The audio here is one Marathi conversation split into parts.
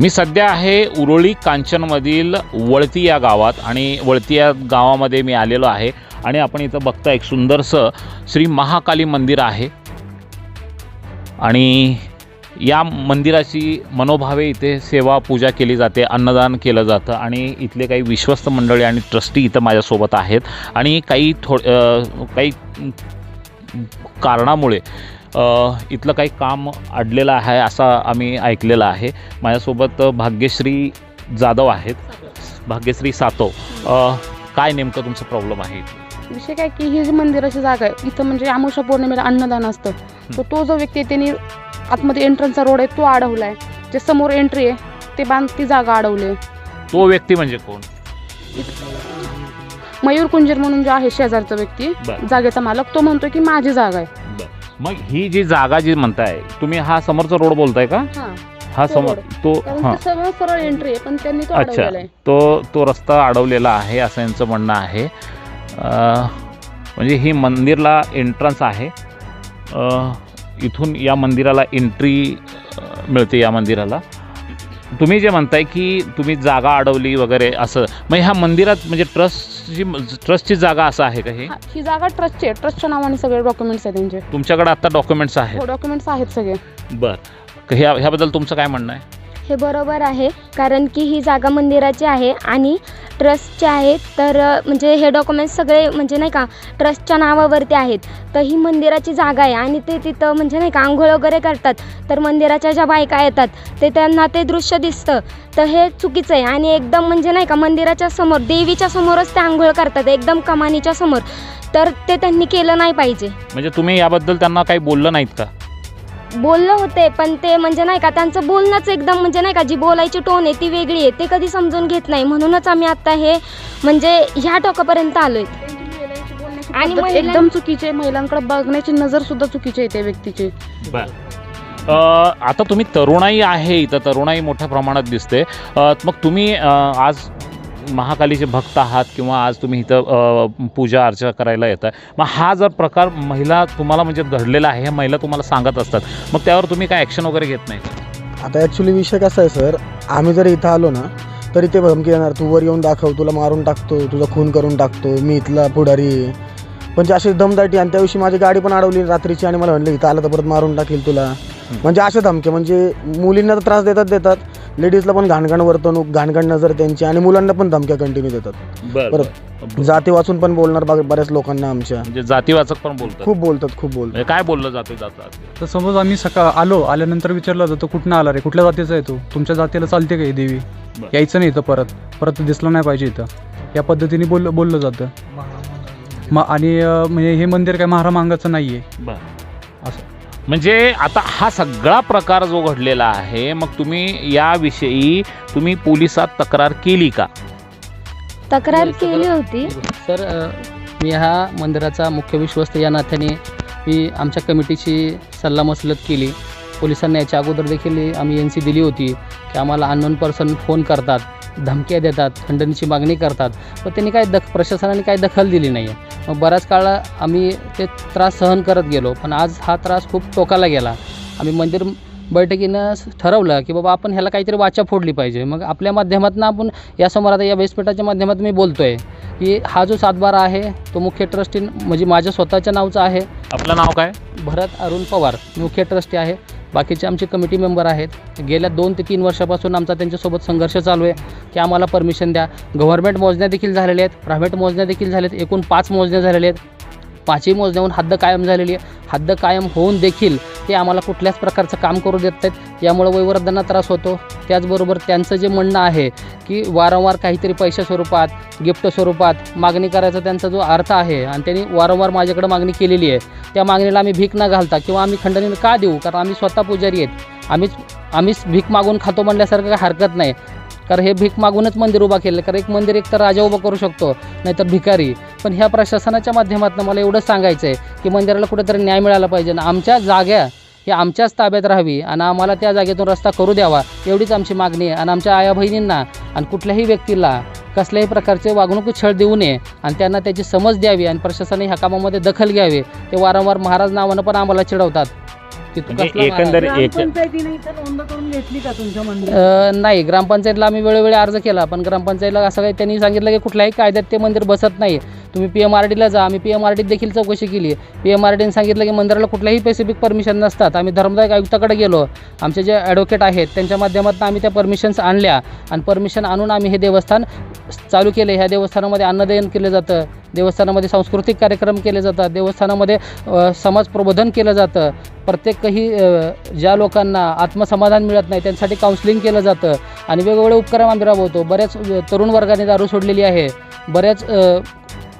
मी सध्या आहे उरोळी कांचनमधील वळती या गावात आणि वळती या गावामध्ये मी आलेलो आहे आणि आपण इथं बघता एक सुंदरसं श्री महाकाली मंदिर आहे. आणि या मंदिराची मनोभावे इथे सेवा पूजा केली जाते अन्नदान केलं जातं आणि इथले काही विश्वस्त मंडळी आणि ट्रस्टी इथं माझ्यासोबत आहेत. आणि काही थो काही कारणामुळे इथलं काही काम अडलेलं आहे असं आम्ही ऐकलेलं आहे. माझ्यासोबत भाग्यश्री जाधव आहेत. भाग्यश्री सातव काय नेमकं तुमचं प्रॉब्लेम आहे विषय काय की ही जी मंदिराची जागा आहे इथं म्हणजे अमावस्या पौर्णिमेला अन्नदान असतं. तर तो जो व्यक्ती आहे त्यांनी आतमध्ये एंट्रन्सचा रोड आहे तो अडवलाय जे समोर एंट्री आहे ते बांध ती जागा अडवली आहे. तो व्यक्ती म्हणजे कोण? मयूर कुंजर म्हणून जो आहे शेजारचा व्यक्ती बरं. जागेचा मालक तो म्हणतो की माझी जागा आहे. मग ही जी जागा जी म्हणताय तुम्ही हा समोरचा रोड बोलताय का? हा. हा समोर. तो हां. सगळं सरळ एंट्री आहे पण त्यांनी तो अच्छा. अडवलेला आहे. तो तो रस्ता अडवलेला आहे असं यांचं म्हणणं आहे. अ, म्हणजे ही मंदिरला एंट्रन्स आहे. अ, इथून या मंदिराला एंट्री मिळते या मंदिराला. तुम्ही जे म्हणताय की तुम्ही जागा अडवली वगैरे असं मग ह्या मंदिरात म्हणजे ट्रस्टची ट्रस्टची जागा असं आहे का हे? हा, ही जागा ट्रस्टची आहे. ट्रस्टच्या नावाने सगळे डॉक्युमेंट्स आहेत त्यांचे तुमच्याकडे आता डॉक्युमेंट्स आहेत. डॉक्युमेंट्स आहेत सगळे. बरं. ह्या ह्याबद्दल तुमचं काय म्हणणं आहे? हे बरोबर आहे. कारण की ही जागा मंदिराची आहे आणि ट्रस्टची आहे. तर म्हणजे हे डॉक्युमेंट्स सगळे म्हणजे नाही का ट्रस्टच्या नावावरती आहेत. तर ही मंदिराची जागा आहे आणि ते तिथं म्हणजे नाही का आंघोळ वगैरे करतात. तर मंदिराच्या ज्या बायका येतात ते त्यांना ते दृश्य दिसतं. तर हे चुकीचं आहे आणि एकदम म्हणजे नाही का मंदिराच्या समोर देवीच्या समोरच ते आंघोळ करतात एकदम कमानीच्या समोर. तर ते त्यांनी केलं नाही पाहिजे. म्हणजे तुम्ही याबद्दल त्यांना काही बोललं नाहीत का? बोललं होते पण ते म्हणजे नाही का त्यांचं बोलणंच एकदम म्हणजे नाही का जी बोलायची टोन आहे ती वेगळी आहे ते कधी समजून घेत नाही. म्हणूनच आम्ही आता हे म्हणजे ह्या टोकापर्यंत आलोय. आणि महिला- एकदम चुकीचे महिलांकडे बघण्याची नजर सुद्धा चुकीची आहे त्या व्यक्तीची. बर. आता तुम्ही तरुणाई आहे इथं तरुणाई मोठ्या प्रमाणात दिसते. अ, मग तुम्ही अ, आज महाकालीचे भक्त आहात किंवा आज तुम्ही इथं पूजा अर्चा करायला येत आहे मग हा जर प्रकार महिला तुम्हाला म्हणजे घडलेला आहे ह्या महिला तुम्हाला सांगत असतात मग त्यावर तुम्ही काय ॲक्शन वगैरे घेत नाही आता ॲक्च्युली विषय कसा आहे सर आम्ही जर इथं आलो ना तरी ते धमकी येणार तू वर येऊन दाखव तुला मारून टाकतो तुझा खून करून टाकतो मी इथला पुढारी. म्हणजे अशी दमदाटी आणि त्या दिवशी माझी गाडी पण अडवली रात्रीची आणि मला म्हणलं इथं आलं तर परत मारून टाकील तुला. म्हणजे असे धमके म्हणजे मुलींना तर त्रास देतात देतात लेडीजला पण घाणघाण वर्तणूक घाणघाण नजर त्यांची आणि मुलांना पण धमक्या कंटिन्यू देतात. बरं जाती वाचून पण बोलणार बा- बऱ्याच लोकांना आमच्या. म्हणजे जातीवाचक पण बोलतात. खूप बोलतात खूप बोलतात. म्हणजे काय बोललं जाते जातात तर समज आम्ही सकाळ आलो आल्यानंतर विचारलं जातं कुठनं आला रे? कुठल्या जातीचा आहे तो? तुमच्या जातीला चालते का ही देवी? बरं. यायचं नाही इथं परत. परत दिसलं नाही पाहिजे इथं. या पद्धतीने बोल बोललं जातं. मग आणि अं, म्हणजे हे मंदिर काय महारामांगाचं नाही आहे बरं. असं. म्हणजे आता हा सगळा प्रकार जो घडलेला आहे मग तुम्ही याविषयी तुम्ही पोलिसात तक्रार केली का? तक्रार हे सगळं- केली होती. सर अ, मी ह्या मंदिराचा मुख्य विश्वस्त या नात्याने मी आमच्या कमिटीची सल्लामसलत केली. पोलिसांना याच्या अगोदर देखील आम्ही एन सी दिली होती की आम्हाला अननोन पर्सन फोन करतात धमक्या देतात खंडणीची मागणी करतात. पण त्यांनी काय दख प्रशासनाने काही दखल दिली नाही आहे बराच काळ आम्ही ते त्रास सहन करत गेलो पण आज हा त्रास खूप टोकाला गेला. आम्ही मंदिर बैठकीनं ठरवलं की बाबा आपण ह्याला काहीतरी वाचा फोडली पाहिजे. मग आपल्या माध्यमातून आपण यासमोर आता या व्यासपीठाच्या माध्यमातून मी बोलतो आहे की हा जो सातबारा आहे तो मुख्य ट्रस्टी म्हणजे माझ्या स्वतःच्या नावचा आहे. आपलं नाव काय? भरत अरुण पवार मुख्य ट्रस्टी आहे. बाकीचे आमचे कमिटी मेंबर आहेत. गेल्या दोन ते तीन वर्षापासून आमचा त्यांच्यासोबत संघर्ष चालू आहे. की आम्हाला परमिशन द्या. गव्हर्नमेंट मोजण्या देखील झालेल्या आहेत. प्रायव्हेट मोजण्या देखील झाल्यात एकूण पाच मोजण्या झालेल्या आहेत. पाचही मोजण्याहून हद्द कायम झालेली आहे. हद्द कायम होऊन देखील ते आम्हाला कुठल्याच प्रकारचं काम करू देत आहेत यामुळं वयवर्धांना त्रास होतो. त्याचबरोबर त्यांचं जे म्हणणं आहे की वारंवार काहीतरी पैशा स्वरूपात गिफ्ट स्वरूपात मागणी करायचा त्यांचा जो अर्थ आहे आणि त्यांनी वारंवार माझ्याकडे मागणी केलेली आहे त्या मागणीला आम्ही भीक न घालता किंवा आम्ही खंडणी का देऊ? कारण आम्ही स्वतः पुजारी आहेत. आम्हीच आम्हीच भीक मागून खातो म्हणल्यासारखं काही हरकत नाही. कारण हे भीक मागूनच मंदिर उभा केलं कारण एक मंदिर एक तर राजा उभा करू शकतो नाहीतर भिकारी. पण ह्या प्रशासनाच्या माध्यमातून मला एवढंच सांगायचं आहे की मंदिराला कुठेतरी न्याय मिळाला पाहिजे आणि आमच्या जागा ही आमच्याच ताब्यात राहावी आणि आम्हाला त्या जागेतून रस्ता करू द्यावा एवढीच आमची मागणी आहे. आणि आमच्या आया बहिणींना आणि कुठल्याही व्यक्तीला कसल्याही प्रकारचे वागणूक छळ देऊ नये आणि त्यांना त्याची समज द्यावी आणि प्रशासनाने ह्या कामामध्ये दखल घ्यावी. ते वारंवार महाराज नावानं पण आम्हाला चिडवतात. म्हणजे कसला महाराज? एकंदरीत एक ग्रामपंचायतीने इथं नोंद करून घेतली का तुमच्या मंदिरात अ, नाही. ग्रामपंचायतला आम्ही वेळोवेळी अर्ज केला पण ग्रामपंचायतला असं काही त्यांनी सांगितलं की कुठल्याही कायद्यात ते मंदिर बसत नाही. तुम्ही पी एम आर डीला जा. आम्ही पी एम आर डीत देखील चौकशी केली पी एम आर डीने सांगितलं की मंदिराला कुठल्याही स्पेसिफिक परमिशन नसतात. आम्ही धर्मदायक आयुक्ताकडे गेलो. आमचे जे ॲडव्होकेट आहेत त्यांच्या माध्यमातून आम्ही त्या परमिशन्स आणल्या. आणि परमिशन आणून आम्ही हे देवस्थान चालू केले. ह्या देवस्थानामध्ये अन्नदान केलं जातं. देवस्थानामध्ये सांस्कृतिक कार्यक्रम केले जातात. देवस्थानामध्ये समाज प्रबोधन केलं जातं. प्रत्येक काही ज्या लोकांना आत्मसमाधान मिळत नाही त्यांसाठी काउन्सिलिंग केलं जातं. आणि वेगवेगळे उपक्रम आम्ही राबवतो. बऱ्याच तरुण वर्गाने दारू सोडलेली आहे. बऱ्याच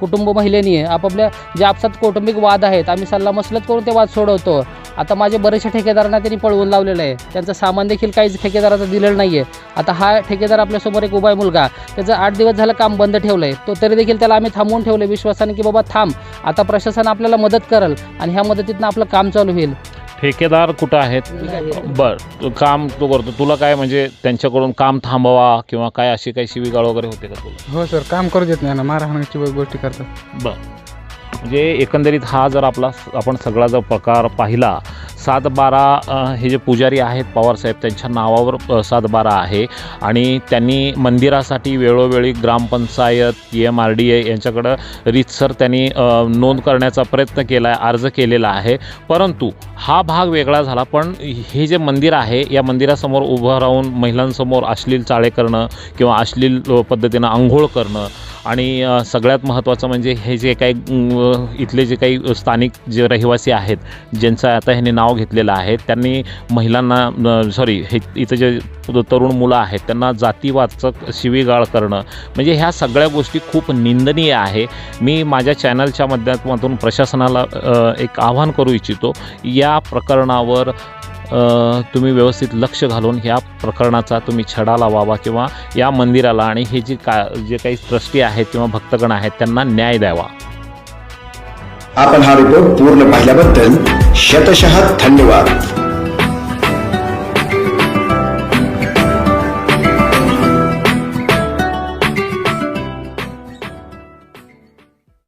कुटुंब महिलेनी आपापल्या जे आपसात कौटुंबिक वाद आहेत आम्ही सल्लामसलत करून ते वाद सोडवतो. आता माझे बरेचसे ठेकेदारांना त्यांनी पळवून लावलेलं आहे. त्यांचं सामान देखील काहीच ठेकेदाराचं दिलेलं नाही आहे आता हा ठेकेदार आपल्यासमोर एक उभा आहे मुलगा. त्याचं आठ दिवस झालं काम बंद ठेवलं आहे तो तरी देखील त्याला आम्ही थांबवून ठेवलं विश्वासाने की बाबा थांब. आता प्रशासन आपल्याला मदत करेल आणि ह्या मदतीतनं आपलं काम चालू होईल. ठेकेदार कुठं आहेत? बर तू काम तू करतो. तुला काय म्हणजे त्यांच्याकडून काम थांबवा किंवा काय अशी काही शिवीगाळ वगैरे होते का तुला? हो सर काम करू देत नाही ना. मारहाणाची गोष्टी करतात. बर. म्हणजे एकंदरीत हा जर आपला आपण सगळा जर प्रकार पाहिला सातबारा हे जे पुजारी आहेत पवारसाहेब त्यांच्या नावावर सातबारा आहे. आणि त्यांनी मंदिरासाठी वेळोवेळी ग्रामपंचायत एम आर डी ए यांच्याकडं रीतसर त्यांनी नोंद करण्याचा प्रयत्न केला आहे अर्ज केलेला आहे. परंतु हा भाग वेगळा झाला. पण हे जे मंदिर आहे या मंदिरासमोर उभं राहून महिलांसमोर अश्लील चाळे करणं किंवा अश्लील पद्धतीनं आंघोळ करणं आणि सगळ्यात महत्त्वाचं म्हणजे हे जे काही इथले जे काही स्थानिक जे रहिवासी आहेत ज्यांचं आता ह्यांनी नाव घेतलेलं आहे त्यांनी महिलांना सॉरी हे इथं जे तरुण मुलं आहेत त्यांना जातीवाचक शिवीगाळ करणं म्हणजे ह्या सगळ्या गोष्टी खूप निंदनीय आहे. मी माझ्या चॅनलच्या माध्यमातून प्रशासनाला एक आव्हान करू इच्छितो या प्रकरणावर तुम्ही व्यवस्थित लक्ष घालून ह्या प्रकरणाचा तुम्ही छडा लावावा किंवा या मंदिराला आणि हे जे का जे काही ट्रस्टी आहेत किंवा भक्तगण आहेत त्यांना न्याय द्यावा. आपण हा रिपोर्ट पूर्ण पाहिल्याबद्दल शतशः धन्यवाद.